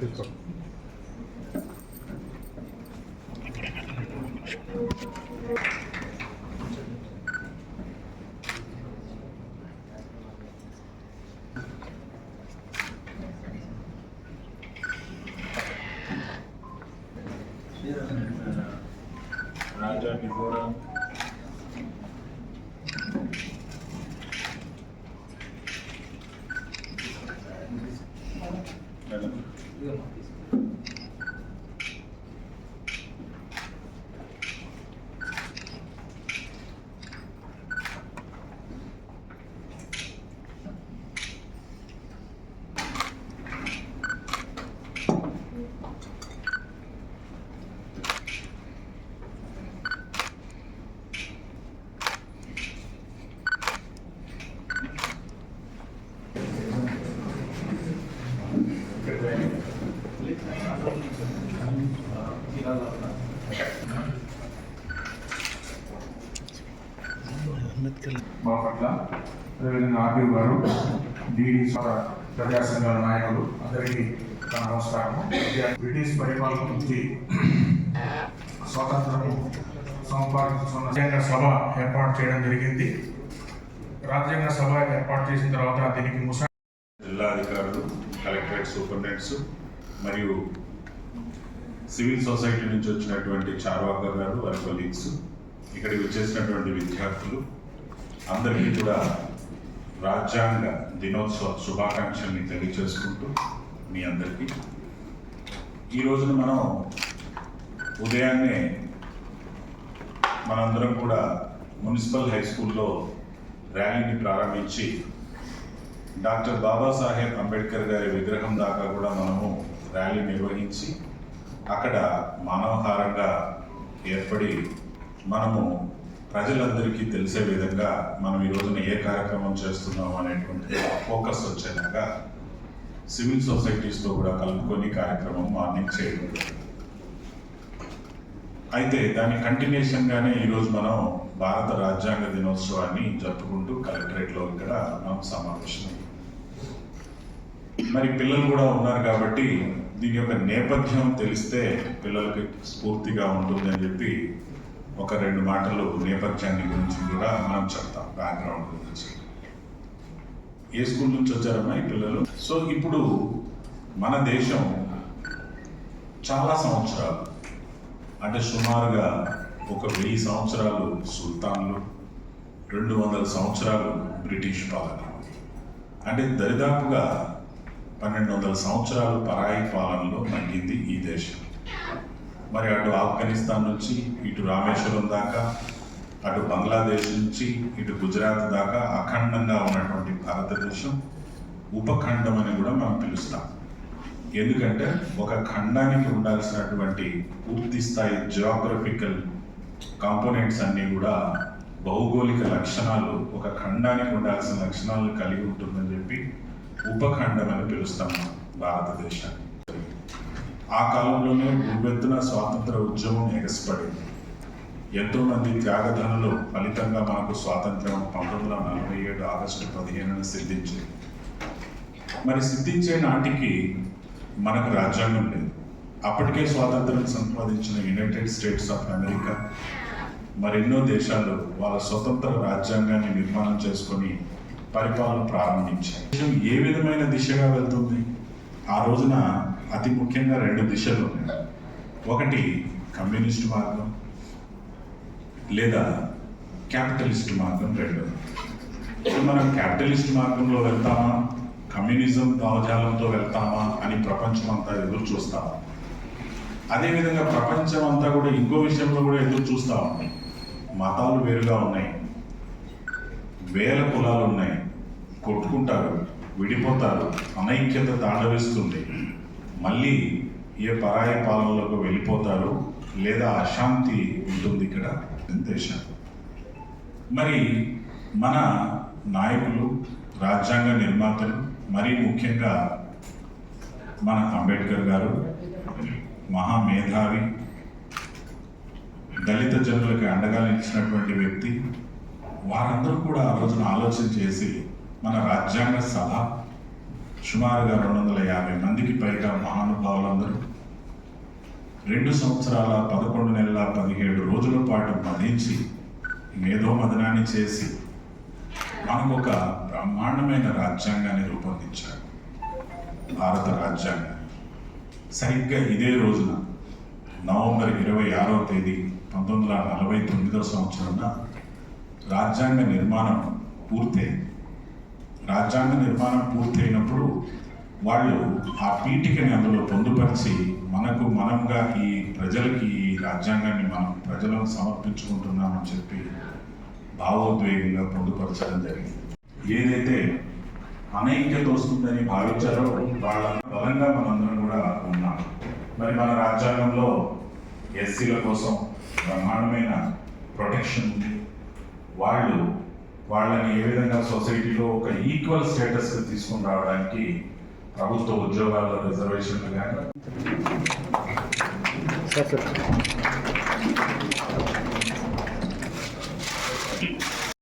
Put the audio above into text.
됐어. 你说呢 మా పట్ల అదేవిధంగా ఆర్డీ గారు డిడి ప్రజా సంఘాల నాయకులు అందరికీ నమస్కారం బ్రిటిష్ పరిపాలన నుంచి స్వాతంత్రము సంపాదించుకున్న రాజ్యాంగ సభ ఏర్పాటు చేయడం జరిగింది. రాజ్యాంగ సభ ఏర్పాటు చేసిన తర్వాత దీనికి ముసా జిల్లా అధికారులు కలెక్టరేట్ సూపరింటెండెంట్స్ మరియు సివిల్ సొసైటీ నుంచి వచ్చినటువంటి చార్వాక గారు వారి కొలీగ్స్ ఇక్కడికి వచ్చేసినటువంటి విద్యార్థులు అందరికీ కూడా రాజ్యాంగ దినోత్సవ శుభాకాంక్షల్ని తెలియచేసుకుంటూ మీ అందరికీ. ఈ రోజున మనం ఉదయాన్నే మనందరం కూడా మున్సిపల్ హై స్కూల్లో ర్యాలీని ప్రారంభించి డాక్టర్ బాబాసాహెబ్ అంబేద్కర్ గారి విగ్రహం దాకా కూడా మనము ర్యాలీ నిర్వహించి అక్కడ మానవహారంగా ఏర్పడి మనము ప్రజలందరికీ తెలిసే విధంగా మనం ఈ రోజున ఏ కార్యక్రమం చేస్తున్నాం అనేటువంటి ఫోకస్ వచ్చేలాగా సివిల్ సొసైటీస్తో కూడా కలుపుకొని కార్యక్రమం మార్నింగ్ చేయడం అయితే దాని కంటిన్యూషన్గానే ఈరోజు మనం భారత రాజ్యాంగ దినోత్సవాన్ని జరుపుకుంటూ కలెక్టరేట్లో ఇక్కడ మనం సమావేశం మరి పిల్లలు కూడా ఉన్నారు కాబట్టి దీని యొక్క నేపథ్యం తెలిస్తే పిల్లలకి స్ఫూర్తిగా ఉంటుంది అని చెప్పి ఒక రెండు మాటలు నేపథ్యాన్ని గురించి కూడా మనం చెప్తాం బ్యాక్గ్రౌండ్ గురించి. ఏ స్కూల్ నుంచి వచ్చారమ్మా ఈ పిల్లలు? సో ఇప్పుడు మన దేశం చాలా సంవత్సరాలు అంటే సుమారుగా ఒక వెయ్యి సంవత్సరాలు సుల్తాన్లు రెండు వందల సంవత్సరాలు బ్రిటిష్ పాలన. అంటే దరిదాపుగా పన్నెండు వందల సంవత్సరాలు పరాయి పాలనలో మగ్గింది ఈ దేశం. మరి అటు ఆఫ్ఘనిస్తాన్ నుంచి ఇటు రామేశ్వరం దాకా అటు బంగ్లాదేశ్ నుంచి ఇటు గుజరాత్ దాకా అఖండంగా ఉన్నటువంటి భారతదేశం ఉపఖండం అని కూడా మనం పిలుస్తాం. ఎందుకంటే ఒక ఖండానికి ఉండాల్సినటువంటి పూర్తి స్థాయి జియోగ్రఫికల్ కాంపోనెంట్స్ అన్నీ కూడా భౌగోళిక లక్షణాలు ఒక ఖండానికి ఉండాల్సిన లక్షణాలను కలిగి ఉంటుందని చెప్పి ఉపఖండం అని పిలుస్తాం భారతదేశాన్ని. ఆ కాలంలోనే ఉవ్వెత్తున స్వాతంత్ర ఉద్యమం ఎగసిపడింది. ఎంతో మంది త్యాగధనులు ఫలితంగా మనకు స్వాతంత్రం పంతొమ్మిది వందల నలభై ఏడు ఆగస్టు పదిహేనున సిద్ధించింది మరి సిద్ధించే నాటికి మనకు రాజ్యాంగం లేదు. అప్పటికే స్వాతంత్రం సంపాదించిన యునైటెడ్ స్టేట్స్ ఆఫ్ అమెరికా మరెన్నో దేశాలు వాళ్ళ స్వతంత్ర రాజ్యాంగాన్ని నిర్మాణం చేసుకొని పరిపాలన ప్రారంభించాయి దేశం ఏ విధమైన దిశగా వెళ్తుంది? ఆ రోజున అతి ముఖ్యంగా రెండు దిశలు ఉన్నాయి. ఒకటి కమ్యూనిస్ట్ మార్గం లేదా క్యాపిటలిస్ట్ మార్గం రెండు. మనం క్యాపిటలిస్ట్ మార్గంలో వెళ్తామా? కమ్యూనిజం భావజాలంతో వెళ్తామా అని ప్రపంచం అంతా ఎదురు చూస్తామా అదేవిధంగా ప్రపంచం అంతా కూడా ఇంకో విషయంలో కూడా ఎదురు చూస్తా ఉంది. మతాలు వేరుగా ఉన్నాయి. వేల కులాలు ఉన్నాయి. కొట్టుకుంటారు విడిపోతారు అనైక్యత తాండవిస్తుంది. మళ్ళీ ఏ పరాయి పాలనలోకి వెళ్ళిపోతారు లేదా అశాంతి ఉంటుంది ఇక్కడ? దేశం. మరి మన నాయకులు రాజ్యాంగ నిర్మాతలు మరీ ముఖ్యంగా మన అంబేద్కర్ గారు మహామేధావి దళిత జనులకి అండగా నిలిచినటువంటి వ్యక్తి వారందరూ కూడా ఆ రోజున ఆలోచన చేసి మన రాజ్యాంగ సభ సుమారుగా రెండు వందల యాభై మందికి పైగా మహానుభావులందరూ రెండు సంవత్సరాల పదకొండు నెలల పదిహేడు రోజుల పాటు మదించి మేధో మదనాన్ని చేసి మనకు ఒక బ్రహ్మాండమైన రాజ్యాంగాన్ని రూపొందించారు. భారత రాజ్యాంగం. సరిగ్గా ఇదే రోజున నవంబర్ ఇరవై ఆరవ తేదీ పంతొమ్మిది వందల నలభై తొమ్మిదవ సంవత్సరాన రాజ్యాంగ నిర్మాణం పూర్తయింది. రాజ్యాంగ నిర్మాణం పూర్తయినప్పుడు వాళ్ళు ఆ పీఠికని అందులో పొందుపరిచి మనకు మనంగా ఈ ప్రజలకి ఈ రాజ్యాంగాన్ని మనం ప్రజలను సమర్పించుకుంటున్నామని చెప్పి భావోద్వేగంగా పొందుపరచడం జరిగింది. ఏదైతే అనైక్యత వస్తుందని భావించారో వాళ్ళ బలంగా మనందరం కూడా ఉన్నాం. మరి మన రాజ్యాంగంలో ఎస్సీల కోసం బ్రహ్మాండమైన ప్రొటెక్షన్ ఉంది. వాళ్ళు వాళ్ళని ఏ విధంగా సొసైటీలో ఒక ఈక్వల్ స్టేటస్ తీసుకుని రావడానికి ప్రభుత్వ ఉద్యోగాల్లో రిజర్వేషన్లు కానీ